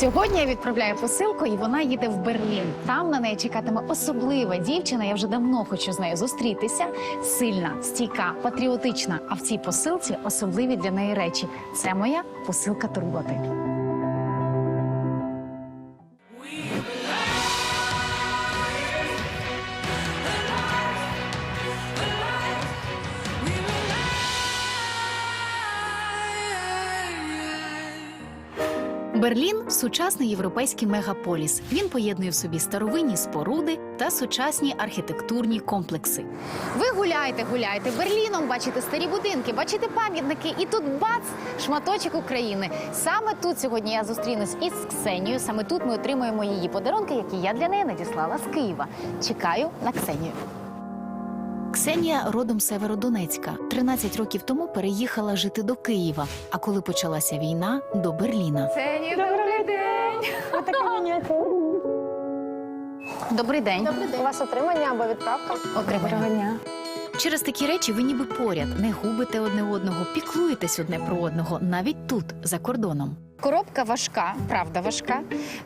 Сьогодні я відправляю посилку, і вона їде в Берлін. Там на неї чекатиме особлива дівчина. Я вже давно хочу з нею зустрітися. Сильна, стійка, патріотична. А в цій посилці особливі для неї речі. Це моя посилка турботи. Берлін сучасний європейський мегаполіс. Він поєднує в собі старовинні споруди та сучасні архітектурні комплекси. Ви гуляєте, гуляєте Берліном, бачите старі будинки, бачите пам'ятники, і тут бац, шматочок України. Саме тут сьогодні я зустрінусь із Ксенією. Саме тут ми отримуємо її подарунки, які я для неї надіслала з Києва. Чекаю на Ксенію. Ксенія родом з Северодонецька. 13 років тому переїхала жити до Києва. А коли почалася війна, до Берліна. Ксенія, добрий день. Добрий день. У вас отримання або відправка? Отримання. дня. Через такі речі ви ніби поряд не губите одне одного, піклуєтесь одне про одного, навіть тут, за кордоном. Коробка важка, правда важка,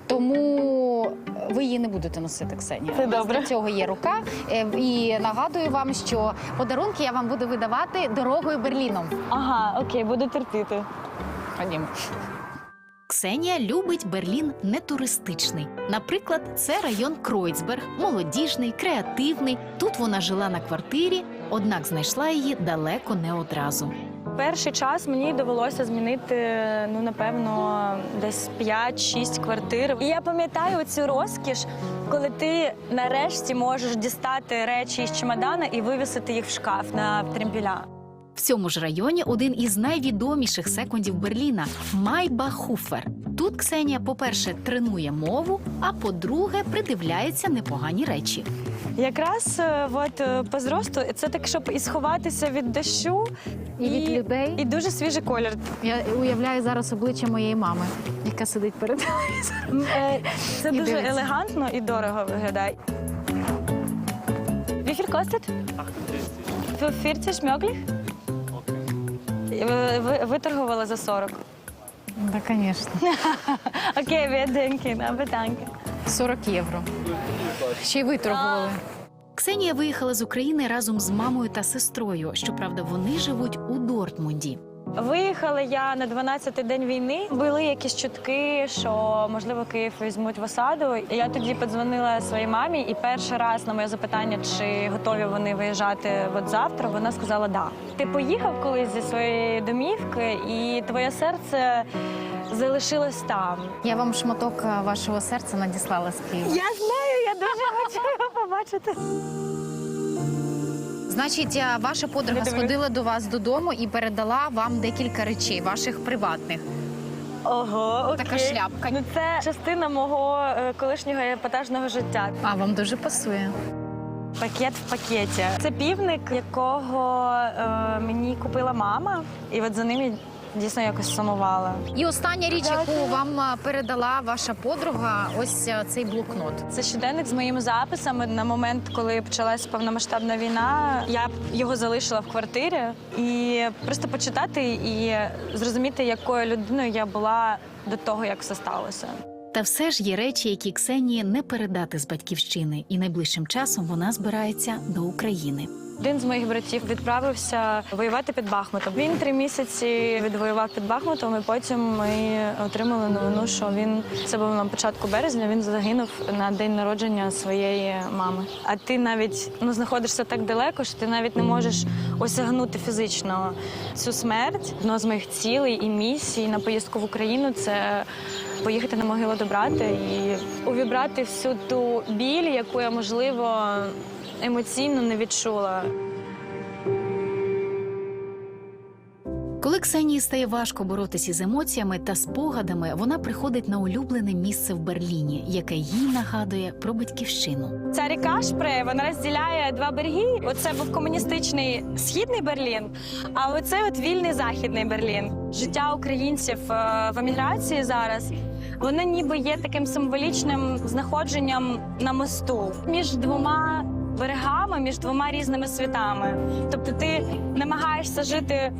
тому ви її не будете носити, Ксенія. Це добре. Для цього є рука. Е, І нагадую вам, що подарунки я вам буду видавати дорогою Берліном. Ага, окей, буду терпіти. Ходімо. Ксенія любить Берлін не туристичний. Наприклад, це район Кройцберг, молодіжний, креативний. Тут вона жила на квартирі, однак знайшла її далеко не одразу. Перший час мені довелося змінити, ну напевно, десь 5-6 квартир. І я пам'ятаю цю розкіш, коли ти нарешті можеш дістати речі із чемодана і вивісити їх в шкаф на тремпіля. В цьому ж районі один із найвідоміших секундів Берліна Майбахуфер. Тут Ксенія, по-перше, тренує мову, а по-друге, придивляється непогані речі. Якраз е, от е, по зросту це так, щоб і сховатися від дощу І від людей. і дуже свіжий колір. Я уявляю зараз обличчя моєї мами, яка сидить перед М, е, Це І дуже дивиться. елегантно і дорого виглядає. Wie viel kostet? 40 möglich? Ви, ви, виторгували за 40. Так, звісно. Окей, wir denken, aber danke. 40 євро. Ще й виторгували. Ксенія виїхала з України разом з мамою та сестрою. Щоправда, вони живуть у Дортмунді. Виїхала я на 12-й день війни. Були якісь чутки, що можливо Київ візьмуть в осаду. І Я тоді подзвонила своїй мамі, і перший раз на моє запитання, чи готові вони виїжджати от завтра, вона сказала да. Ти поїхав колись зі своєї домівки, і твоє серце залишилось там. Я вам шматок е, вашого серця надіслала з Києва. Я знаю, побачити. Значить, е, ваша подруга сходила до вас додому і передала вам декілька речей, ваших приватних. Ого, окей. Така шляпка. Ну це частина мого е, колишнього епатажного життя. А вам дуже пасує. Пакет в пакеті. Це півник, якого е, мені купила мама, і от за ним я дійсно якось сумувала. І остання річ, яку вам е, передала ваша подруга, ось е, цей блокнот. Це щоденник з моїми записами на момент, коли почалася повномасштабна війна. Я його залишила в квартирі і просто почитати і зрозуміти, якою людиною я була до того, як все сталося. Та все ж є речі, які Ксенії не передати з батьківщини, і найближчим часом вона збирається до України. Один з моїх братів відправився воювати під Бахмутом. Він три місяці відвоював під Бахмутом, і потім ми отримали новину, що він це було на початку березня. Він загинув на день народження своєї мами. А ти навіть ну знаходишся так далеко, що ти навіть не можеш осягнути фізично цю смерть. Одна з моїх цілей і місій на поїздку в Україну це. Поїхати на могилу до брата і увібрати всю ту біль, яку я можливо емоційно не відчула. Коли Ксенії стає важко боротися з емоціями та спогадами, вона приходить на улюблене місце в Берліні, яке їй нагадує про батьківщину. Ця ріка Шпре вона розділяє два береги. Оце був комуністичний східний Берлін, а оце от вільний західний Берлін. Життя українців е, в еміграції зараз. Воно ніби є таким символічним знаходженням на мосту між двома берегами, між двома різними світами. Тобто ти намагаєшся жити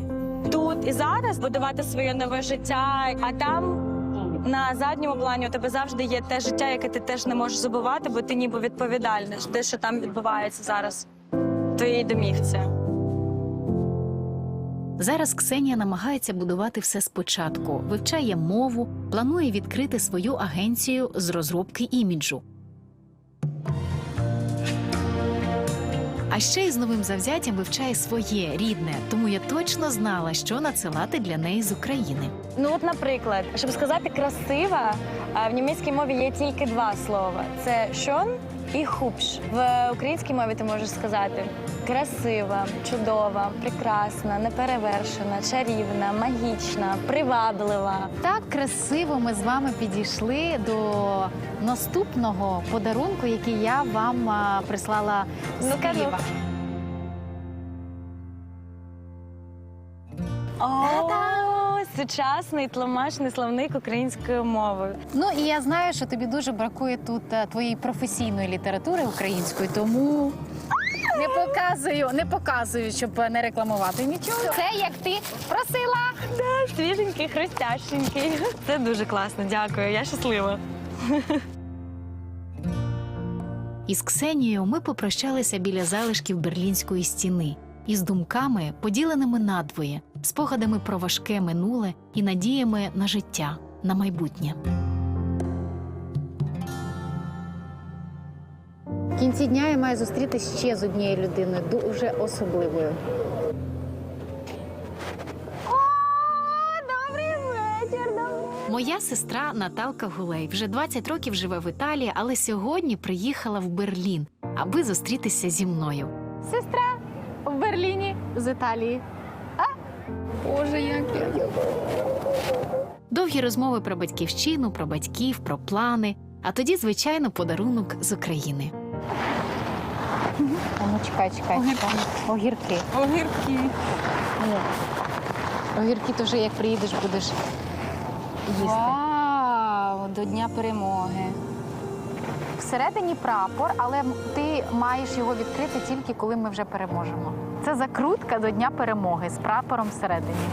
тут і зараз, будувати своє нове життя, а там на задньому плані у тебе завжди є те життя, яке ти теж не можеш забувати, бо ти ніби відповідальний те, що там відбувається зараз в твоїй домівці. Зараз Ксенія намагається будувати все спочатку, вивчає мову, планує відкрити свою агенцію з розробки іміджу. А ще й з новим завзяттям вивчає своє рідне, тому я точно знала, що надсилати для неї з України. Ну, от, наприклад, щоб сказати красива, в німецькій мові є тільки два слова: це шон і хупш. В українській мові ти можеш сказати красива, чудова, прекрасна, неперевершена, чарівна, магічна, приваблива. Так красиво ми з вами підійшли до наступного подарунку, який я вам а, прислала з Ну-ка, Києва. О, сучасний тлумачний словник українською мовою. Ну і я знаю, що тобі дуже бракує тут е, твоєї професійної літератури української, тому не показую, не показую, щоб не рекламувати нічого. Це як ти просила. Да, свіженький, хрустященький. Це дуже класно, дякую. Я щаслива. Із Ксенією ми попрощалися біля залишків берлінської стіни із думками, поділеними надвоє, спогадами про важке минуле і надіями на життя, на майбутнє. В кінці дня я маю зустрітися ще з однією людиною, дуже особливою. Добрий вечір. Моя сестра Наталка Гулей вже 20 років живе в Італії, але сьогодні приїхала в Берлін, аби зустрітися зі мною. Сестра в Берліні з Італії. Довгі розмови про батьківщину, про батьків, про плани. А тоді, звичайно, подарунок з України. Ну, чекай, чекай, чекай. Огірки. Огірки. Огірки то вже як приїдеш, будеш їсти. Вау, до Дня перемоги. Всередині прапор, але ти маєш його відкрити тільки коли ми вже переможемо. Це закрутка до Дня перемоги з прапором всередині.